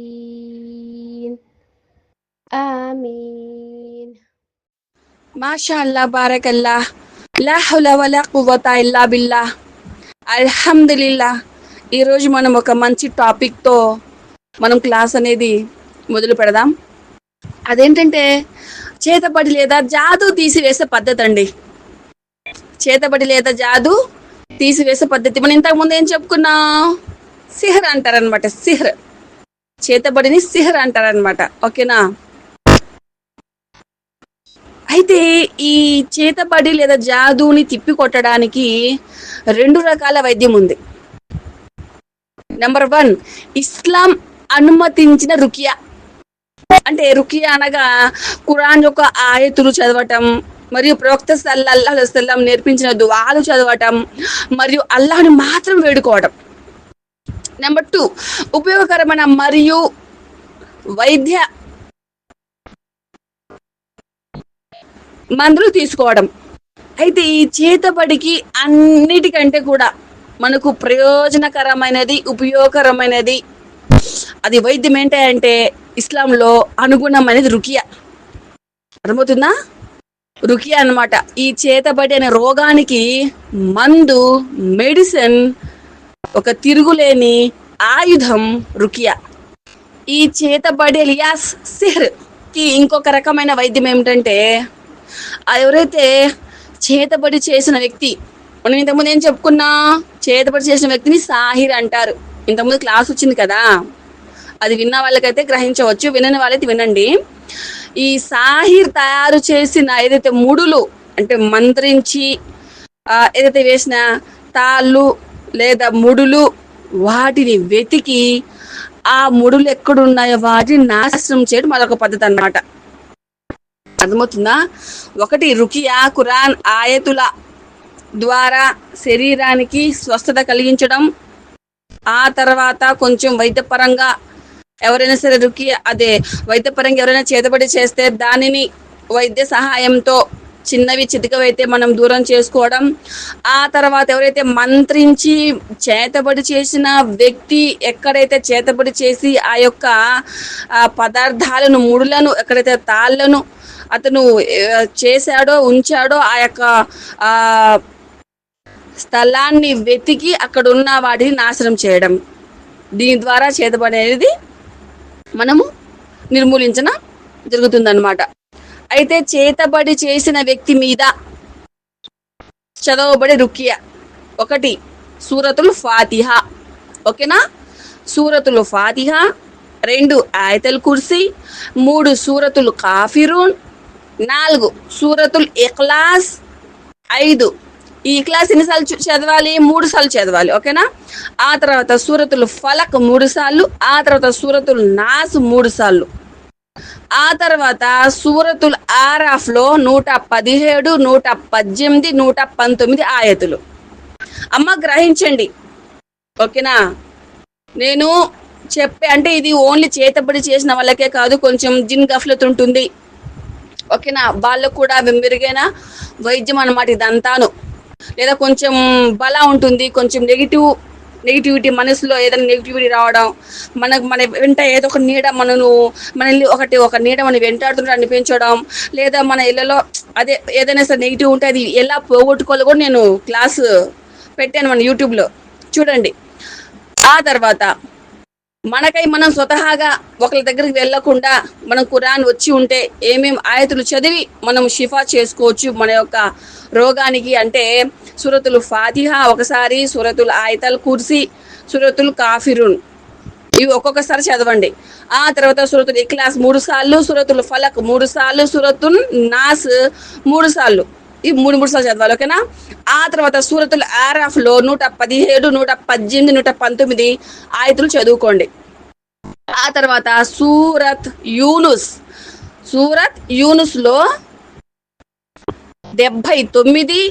الضالين آمين Masha అల్లా బారకల్లా లా హౌల వలా కువ్వత ఇల్లా బిల్లా అల్హమ్దులిల్లా ఈరోజు మనం ఒక మంచి టాపిక్తో మనం క్లాస్ అనేది మొదలు పెడదాం అదేంటంటే చేతబడి లేదా జాదు తీసివేసే పద్ధతి అండి చేతబడి లేదా జాదు తీసివేసే పద్ధతి. మనం ఇంతకు ముందు ఏం చెప్పుకున్నాం? సిహర్ అంటారనమాట సిహర్. చేతబడిని సిహర్ అంటారనమాట ఓకేనా? అయితే ఈ చేతబడి లేదా జాదుని తిప్పి కొట్టడానికి రెండు రకాల వైద్యం ఉంది. నెంబర్ వన్ ఇస్లాం అనుమతించిన రుకియా. అంటే రుకియా అనగా ఖురాన్ యొక్క ఆయతులు చదవటం మరియు ప్రవక్త సల్లల్లాహు నేర్పించిన దువాలు చదవటం మరియు అల్లాహ్ని మాత్రం వేడుకోవడం నెంబర్ టూ ఉపయోగకరమైన మరియు వైద్య మందులు తీసుకోవడం అయితే ఈ చేతబడికి అన్నిటికంటే కూడా మనకు ప్రయోజనకరమైనది ఉపయోగకరమైనది అది వైద్యం ఏంటంటే ఇస్లాంలో అనుగుణమైనది రుకియా. అర్థమవుతుందా? రుకియా అన్నమాట. ఈ చేతబడి అనే రోగానికి మందు మెడిసిన్ ఒక తిరుగులేని ఆయుధం రుకియా. ఈ చేతబడి లియాస్ సిహర్కి ఇంకొక రకమైన వైద్యం ఏమిటంటే ఎవరైతే చేతబడి చేసిన వ్యక్తి మనం ఇంతకుముందు ఏం చెప్పుకున్నా? చేతబడి చేసిన వ్యక్తిని సాహిర్ అంటారు. ఇంతకుముందు క్లాస్ వచ్చింది కదా. అది విన్న వాళ్ళకైతే గ్రహించవచ్చు. వినని వాళ్ళైతే వినండి. ఈ సాహిర్ తయారు చేసిన ఏదైతే ముడులు అంటే మంత్రించి ఏదైతే వేసిన తాళ్ళు లేదా ముడులు వాటిని వెతికి ఆ ముడులు ఎక్కడున్నాయో వాటిని నాశనం చేయడం మరొక పద్ధతి అనమాట అర్థమవుతుందా? ఒకటి రుకియా ఖురాన్ ఆయతుల ద్వారా శరీరానికి స్వస్థత కలిగించడం. ఆ తర్వాత కొంచెం వైద్యపరంగా ఎవరైనా సరే రుకి అదే వైద్యపరంగా ఎవరైనా చేతబడి చేస్తే దానిని వైద్య సహాయంతో చిన్నవి చితికవైతే మనం దూరం చేసుకోవడం. ఆ తర్వాత ఎవరైతే మంత్రించి చేతబడి చేసిన వ్యక్తి ఎక్కడైతే చేతబడి చేసి ఆ యొక్క పదార్థాలను ముడులను ఎక్కడైతే తాళ్ళను అతను చేశాడో ఉంచాడో ఆ యొక్క ఆ స్థలాన్ని వెతికి అక్కడ ఉన్న వాటిని నాశనం చేయడం. దీని ద్వారా చేతబడి అనేది మనము నిర్మూలించన జరుగుతుందన్నమాట. అయితే చేతబడి చేసిన వ్యక్తి మీద చదవబడే రుకియా. ఒకటి సూరతుల్ ఫాతిహా. ఓకేనా? సూరతుల్ ఫాతిహా రెండు ఆయతల్ కుర్సీ మూడు సూరతుల్ కాఫిరూన్ నాలుగు సూరతుల్ ఇఖ్లాస్ ఐదు ఈ క్లాస్ ఎన్నిసార్లు చదవాలి? మూడు సార్లు చదవాలి ఓకేనా? ఆ తర్వాత సూరతులు ఫలక్ మూడు సార్లు ఆ తర్వాత సూరతుల్ నాస్ మూడు సార్లు ఆ తర్వాత సూరతుల్ ఆరాఫ్లో నూట పదిహేడు నూట పద్దెనిమిది నూట పంతొమ్మిది ఆయతులు. అమ్మ గ్రహించండి ఓకేనా? నేను చెప్పే అంటే ఇది ఓన్లీ చేతబడి చేసిన వాళ్ళకే కాదు కొంచెం జిన్ గఫ్లత్ ఉంటుంది. ఓకేనా? వాళ్ళకు కూడా మెరుగైన? వైద్యం అన్నమాట ఇదంతాను. లేదా కొంచెం బల ఉంటుంది కొంచెం నెగిటివ్ నెగిటివిటీ మనసులో ఏదైనా నెగిటివిటీ రావడం మనకు మన వెంట ఏదో ఒక నీడ మనను మనల్ని ఒకటి ఒక నీడ మనం వెంటాడుతుంటే అనిపించడం లేదా మన ఇళ్ళలో అదే ఏదైనా సరే నెగిటివ్ ఉంటే అది ఎలా పోగొట్టుకోవాలో కూడా నేను క్లాస్ పెట్టాను మన యూట్యూబ్లో చూడండి. ఆ తర్వాత మనకై మనం స్వతహాగా ఒకరి దగ్గరికి వెళ్ళకుండా మనం కురాన్ వచ్చి ఉంటే ఏమేమి ఆయతులు చదివి మనం షిఫా చేసుకోవచ్చు మన యొక్క రోగానికి. అంటే సురతులు ఫాతిహా ఒకసారి సురతులు ఆయతల్ కుర్సి సురతుల్ కాఫిరున్. ఇవి ఒక్కొక్కసారి చదవండి. ఆ తర్వాత సురతులు ఇక్లాస్ మూడు సార్లు సురతులు ఫలక్ మూడు సార్లు సురతుల్ నాస్ మూడు సార్లు. ఈ మూడు మూడు సార్లు చదవాలి ఓకేనా? ఆ తర్వాత సూరతుల్ ఆరాఫ్లో నూట పదిహేడు నూట పద్దెనిమిది నూట పంతొమ్మిది ఆయతులు చదువుకోండి. ఆ తర్వాత సూరత్ యూనుస్ సూరత్ యూనుస్లో తొమ్మిది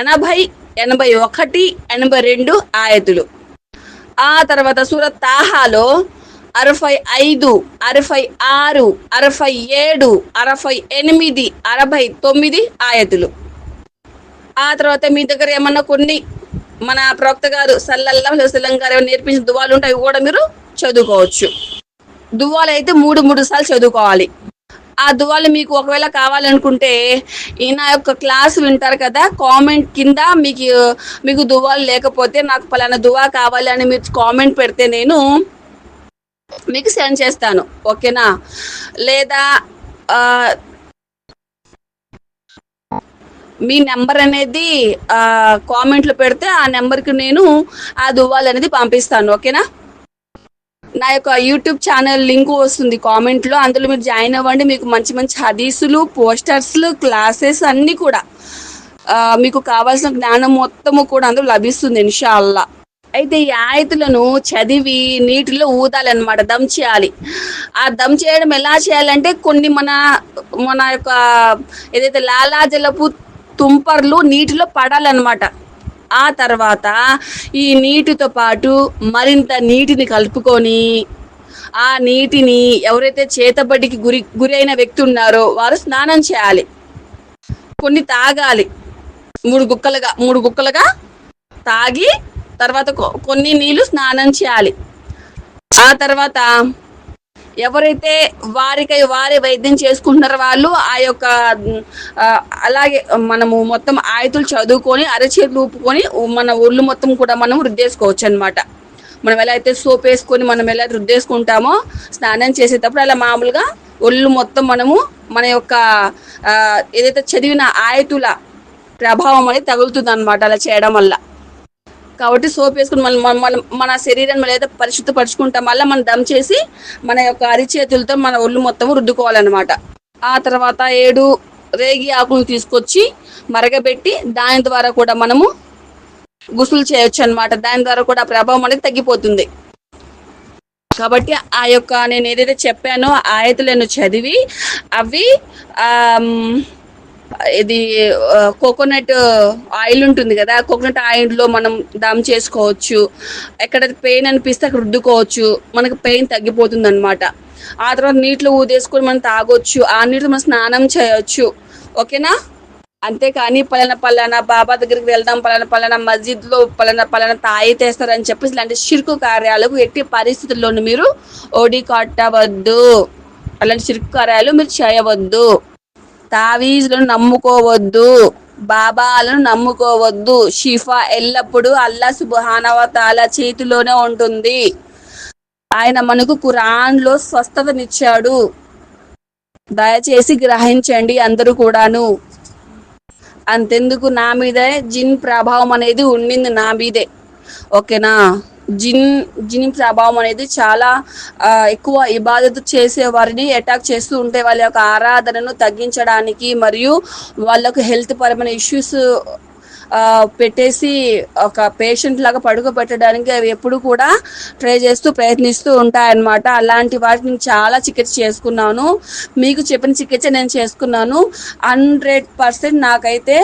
ఎనభై ఎనభై ఒకటి ఎనభై రెండు ఆయతులు. ఆ తర్వాత సూరత్ తాహాలో అరవై ఐదు అరవై ఆరు అరవై ఏడు అరవై ఎనిమిది అరవై తొమ్మిది ఆయతులు. ఆ తర్వాత మీ దగ్గర ఏమన్నా కొన్ని మన ప్రవక్త గారు సల్లల్లా వసల్లం గారు నేర్పించిన దువాలు ఉంటాయి అవి కూడా మీరు చదువుకోవచ్చు. దువాలు అయితే మూడు మూడు సార్లు చదువుకోవాలి. ఆ దువాలు మీకు ఒకవేళ కావాలనుకుంటే ఈ నా యొక్క క్లాస్ వింటారు కదా కామెంట్ కింద మీకు మీకు దువాలు లేకపోతే నాకు పలానా దువా కావాలి అని మీరు కామెంట్ పెడితే నేను మీకు సెండ్ చేస్తాను ఓకేనా? లేదా మీ నెంబర్ అనేది కామెంట్లు పెడితే ఆ నెంబర్కి నేను ఆ దువ్వాలు అనేది పంపిస్తాను ఓకేనా? నా యొక్క యూట్యూబ్ ఛానల్ లింక్ వస్తుంది కామెంట్లో అందులో మీరు జాయిన్ అవ్వండి. మీకు మంచి మంచి హదీసులు పోస్టర్స్లు క్లాసెస్ అన్నీ కూడా మీకు కావాల్సిన జ్ఞానం మొత్తము కూడా అందులో లభిస్తుంది ఇన్షాల్లా. అయితే ఈ ఆయతులను చదివి నీటిలో ఊదాలన్నమాట దమ్ చేయాలి. ఆ దమ్ చేయడం ఎలా చేయాలంటే కొన్ని మన మన యొక్క ఏదైతే లాలాజలపు తుంపర్లు నీటిలో పడాలన్నమాట. ఆ తర్వాత ఈ నీటితో పాటు మరింత నీటిని కలుపుకొని ఆ నీటిని ఎవరైతే చేతబడికి గురి గురైన వ్యక్తి ఉన్నారో వారు స్నానం చేయాలి. కొన్ని తాగాలి. మూడు గుక్కలుగా మూడు గుక్కలుగా తాగి తర్వాత కొన్ని నీళ్ళు స్నానం చేయాలి. ఆ తర్వాత ఎవరైతే వారికై వారి వైద్యం చేసుకుంటున్నారో వాళ్ళు ఆ యొక్క అలాగే మనము మొత్తం ఆయుతులు చదువుకొని అరచేతులు ఊపుకొని మన ఒళ్ళు మొత్తం కూడా మనం రుద్దేసుకోవచ్చు అనమాట మనం ఎలా అయితే సోప్ వేసుకొని మనం ఎలా రుద్దేసుకుంటామో స్నానం చేసేటప్పుడు అలా మామూలుగా ఒళ్ళు మొత్తం మనము మన యొక్క ఏదైతే చదివిన ఆయతుల ప్రభావం అనేది తగులుతుంది అనమాట అలా చేయడం వల్ల. కాబట్టి సోప్ వేసుకుని మనం మన- మన మన శరీరాన్ని మనం ఏదైతే పరిశుద్ధపరచుకుంటాం మళ్ళీ మనం దమ్ చేసి మన యొక్క అరిచేతులతో మన ఒళ్ళు మొత్తం రుద్దుకోవాలన్నమాట. ఆ తర్వాత ఏడు రేగి ఆకులు తీసుకొచ్చి మరగబెట్టి దాని ద్వారా కూడా మనము గుసులు చేయొచ్చు అనమాట దాని ద్వారా కూడా ఆ ప్రభావం అనేది తగ్గిపోతుంది. కాబట్టి ఆ యొక్క నేను ఏదైతే చెప్పానో ఆ ఆయతులను చదివి అవి ఇది కోకోనట్ ఆయిల్ ఉంటుంది కదా కోకోనట్ ఆయిల్లో మనం దమ్ చేసుకోవచ్చు. ఎక్కడ పెయిన్ అనిపిస్తే అక్కడ రుద్దుకోవచ్చు. మనకు పెయిన్ తగ్గిపోతుంది అనమాట ఆ తర్వాత నీటిలో ఊదేసుకొని మనం తాగొచ్చు. ఆ నీటిలో మనం స్నానం చేయొచ్చు. ఓకేనా? అంతేకాని పలానా పలానా బాబా దగ్గరికి వెళ్దాం పలానా పలానా మస్జిద్లో పలానా పలానా తాయి తెస్తారని చెప్పేసి ఇలాంటి చిరుకు కార్యాలకు ఎట్టి పరిస్థితుల్లోనూ మీరు ఓడి కట్టవద్దు అలాంటి చిరుకు కార్యాలు మీరు చేయవద్దు. తావీజులను నమ్ముకోవద్దు బాబాలను నమ్ముకోవద్దు. షిఫా ఎల్లప్పుడూ అల్లా సుబహానవతాల చేతిలోనే ఉంటుంది. ఆయన మనకు ఖురాన్లో స్వస్థతనిచ్చాడు. దయచేసి గ్రహించండి అందరూ కూడాను. అంతెందుకు నా మీదే జిన్ ప్రభావం అనేది ఉండింది నా మీదే. ఓకేనా? జిన్ జిన్ ప్రభావం అనేది చాలా ఎక్కువ ఇబాదత్ చేసే వారిని అటాక్ చేస్తూ ఉంటే వాళ్ళ యొక్క ఆరాధనను తగ్గించడానికి మరియు వాళ్ళకు హెల్త్ పరమైన ఇష్యూస్ పెట్టేసి ఒక పేషెంట్ లాగా పడుకోబెట్టడానికి అవి ఎప్పుడు కూడా ట్రై చేస్తూ ప్రయత్నిస్తూ ఉంటాయన్నమాట. అలాంటి వాటిని చాలా చికిత్స చేసుకున్నాను. మీకు చెప్పిన చికిత్స నేను చేసుకున్నాను. హండ్రెడ్ పర్సెంట్ నాకైతే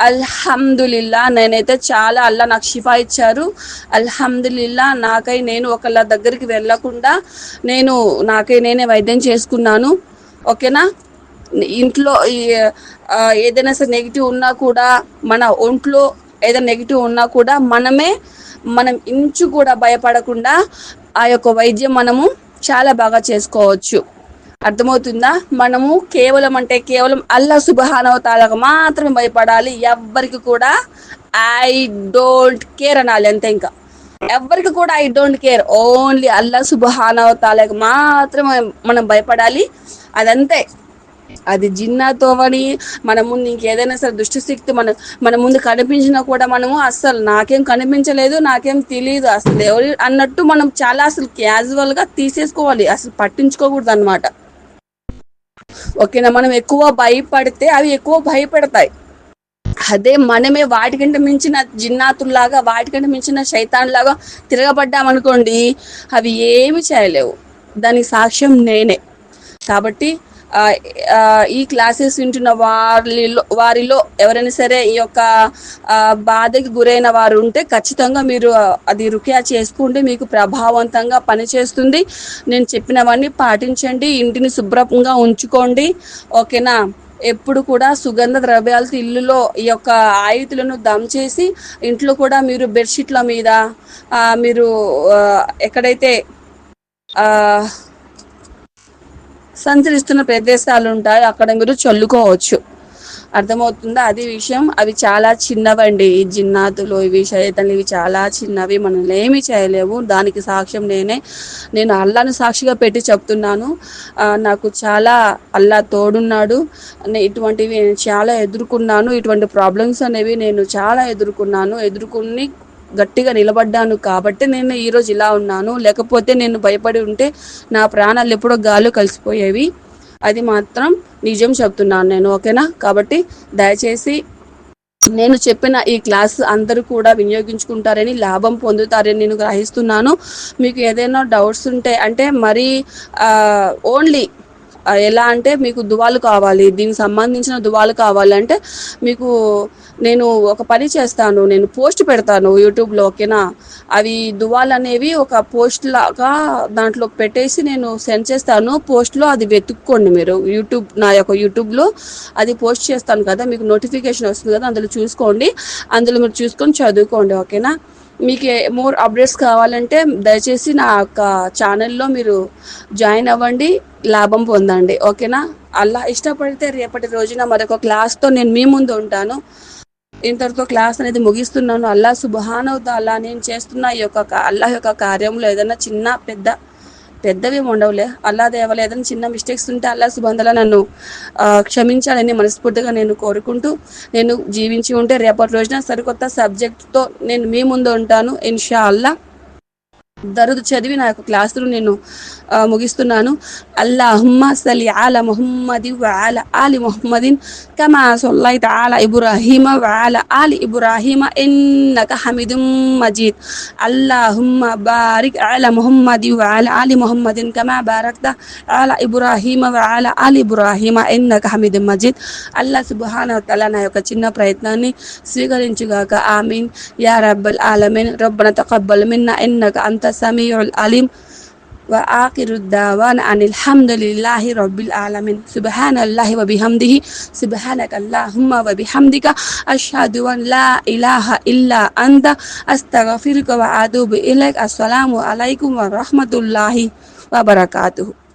అల్హమ్దులిల్లా నేనైతే చాలా అల్లా నాకు షిఫా ఇచ్చారు. అల్హమ్దులిల్లా నాకై నేను ఒకళ్ళ దగ్గరికి వెళ్ళకుండా నేను నాకై నేనే వైద్యం చేసుకున్నాను. ఓకేనా? ఇంట్లో ఈ, ఏదైనా సరే నెగిటివ్ ఉన్నా కూడా మన ఒంట్లో ఏదైనా నెగిటివ్ ఉన్నా కూడా మనమే మనం ఇంచు కూడా భయపడకుండా ఆ యొక్క వైద్యం మనము చాలా బాగా చేసుకోవచ్చు. అర్థమవుతుందా? మనము కేవలం అంటే కేవలం అల్లా శుభహానవతాలకు మాత్రమే భయపడాలి. ఎవ్వరికి కూడా ఐ డోంట్ కేర్ అనాలి అంతే ఇంకా. ఎవరికి కూడా ఐ డోంట్ కేర్. ఓన్లీ అల్లా శుభహానవతాలకు మాత్రమే మనం భయపడాలి. అదంతే. అది జిన్నాతోవని మన ముందు ఇంకేదైనా సరే దుష్టశక్తి మన మన ముందు కనిపించినా కూడా మనము అస్సలు నాకేం కనిపించలేదు నాకేం తెలియదు అసలు ఎవరు అన్నట్టు మనం చాలా అసలు క్యాజువల్గా తీసేసుకోవాలి. అసలు పట్టించుకోకూడదు అనమాట ఓకేనా? మనం ఎక్కువ భయపడితే అవి ఎక్కువ భయపడతాయి. అదే మనమే వాటికంటే మించిన జిన్నాతుల్లాగా వాటికంటే మించిన శైతాన్లాగా తిరగబడ్డామనుకోండి అవి ఏమి చేయలేవు. దానికి సాక్ష్యం నేనే. కాబట్టి ఈ క్లాసెస్ వింటున్న వారిలో వారిలో ఎవరైనా సరే ఈ యొక్క బాధకి గురైన వారు ఉంటే ఖచ్చితంగా మీరు అది రుక్యా చేసుకుంటే మీకు ప్రభావవంతంగా పనిచేస్తుంది. నేను చెప్పినవన్నీ పాటించండి ఇంటిని శుభ్రంగా ఉంచుకోండి. ఓకేనా? ఎప్పుడు కూడా సుగంధ ద్రవ్యాలతో ఇల్లులో ఈ యొక్క ఆయుధులను దమ్ చేసి ఇంట్లో కూడా మీరు బెడ్షీట్ల మీద మీరు ఎక్కడైతే ఆ, సంచరిస్తున్న ప్రదేశాలు ఉంటాయి అక్కడ మీరు చల్లుకోవచ్చు. అర్థమవుతుందా? అది విషయం. అవి చాలా చిన్నవండి. ఈ జిన్నాతులు ఇవి శైతాన్లు ఇవి చాలా చిన్నవి. మనం ఏమీ చేయలేము దానికి సాక్ష్యం నేనే. నేను అల్లాను సాక్షిగా పెట్టి చెప్తున్నాను. నాకు చాలా అల్లా తోడున్నాడు. ఇటువంటివి నేను చాలా ఎదుర్కొన్నాను. ఇటువంటి ప్రాబ్లమ్స్ అనేవి నేను చాలా ఎదుర్కొన్నాను. ఎదుర్కొని గట్టిగా నిలబడ్డాను కాబట్టి నేను ఈరోజు ఇలా ఉన్నాను. లేకపోతే నేను భయపడి ఉంటే నా ప్రాణాలు ఎప్పుడో గాలు కలిసిపోయేవి. అది మాత్రం నిజం చెప్తున్నాను నేను ఓకేనా? కాబట్టి దయచేసి నేను చెప్పిన ఈ క్లాస్ అందరూ కూడా వినియోగించుకుంటారని లాభం పొందుతారని నేను గ్రహిస్తున్నాను. మీకు ఏదైనా డౌట్స్ ఉంటే అంటే మరీ ఓన్లీ ఎలా అంటే మీకు దువాలు కావాలి దీనికి సంబంధించిన దువాలు కావాలంటే మీకు నేను ఒక పని చేస్తాను నేను పోస్ట్ పెడతాను యూట్యూబ్లో ఓకేనా? అవి దువాలు అనేవి ఒక పోస్ట్ లాగా దాంట్లో పెట్టేసి నేను సెండ్ చేస్తాను. పోస్ట్లో అది వెతుక్కోండి మీరు. యూట్యూబ్ నా యొక్క యూట్యూబ్లో అది పోస్ట్ చేస్తాను కదా మీకు నోటిఫికేషన్ వస్తుంది కదా అందులో చూసుకోండి. అందులో మీరు చూసుకొని చదువుకోండి ఓకేనా? మీకు మోర్ అప్డేట్స్ కావాలంటే దయచేసి నా యొక్క ఛానల్లో మీరు జాయిన్ అవ్వండి లాభం పొందండి. ఓకేనా? అలా ఇష్టపడితే రేపటి రోజున మరొక క్లాస్తో నేను మీ ముందు ఉంటాను. ఇంతటితో క్లాస్ అనేది ముగిస్తున్నాను. అల్లా సుబహానవుతా అలా నేను చేస్తున్న ఈ యొక్క అల్లాహ్ యొక్క కార్యంలో ఏదైనా చిన్న పెద్ద పెద్దవి ఉండవులే. అల్లా దేవల ఏదైనా చిన్న మిస్టేక్స్ ఉంటే అల్లా సుబంధలా నన్ను క్షమించాలని మనస్ఫూర్తిగా నేను కోరుకుంటూ నేను జీవించి ఉంటే రేపటి రోజున సరికొత్త సబ్జెక్ట్తో నేను మీ ముందు ఉంటాను. ఇన్షా అల్లా దరుదు చదివి నా యొక్క క్లాసులు నేను ముగిస్తున్నాను. అల్లాహుమ్మ సలి ఆల ముహమ్మది వాల ఆలి మొహమ్మదిన్ కమా సొల్లైత ఆల ఇబ్రాహీమ వాల ఆలి ఇబ్రాహీమ ఎన్నక హమిదుం మజీద్. అల్లాహుమ్మ బారిక్ ఆల మొహమ్మది వాల ఆలి మొహమ్మదిన్ కమా బారక్త ఆల ఇబ్రాహీమ వాల ఆలి ఇబ్రాహీమ ఎన్నక హమిదుం మజీద్. అల్లా సుబ్హాన తల నా యొక్క చిన్న ప్రయత్నాన్ని స్వీకరించుగాక. ఆమీన్. యా రబ్బల్ ఆలమీన్. రబ్బన తకబ్బల్ మిన్న ఎన్నక అంత السميع العليم وآخر الدعوان أن الحمد لله رب العالمين. سبحان الله وبحمده. سبحانك اللهم وبحمدك. أشهد أن لا إله إلا أنت. أستغفرك وأتوب إليك. السلام عليكم ورحمة الله وبركاته.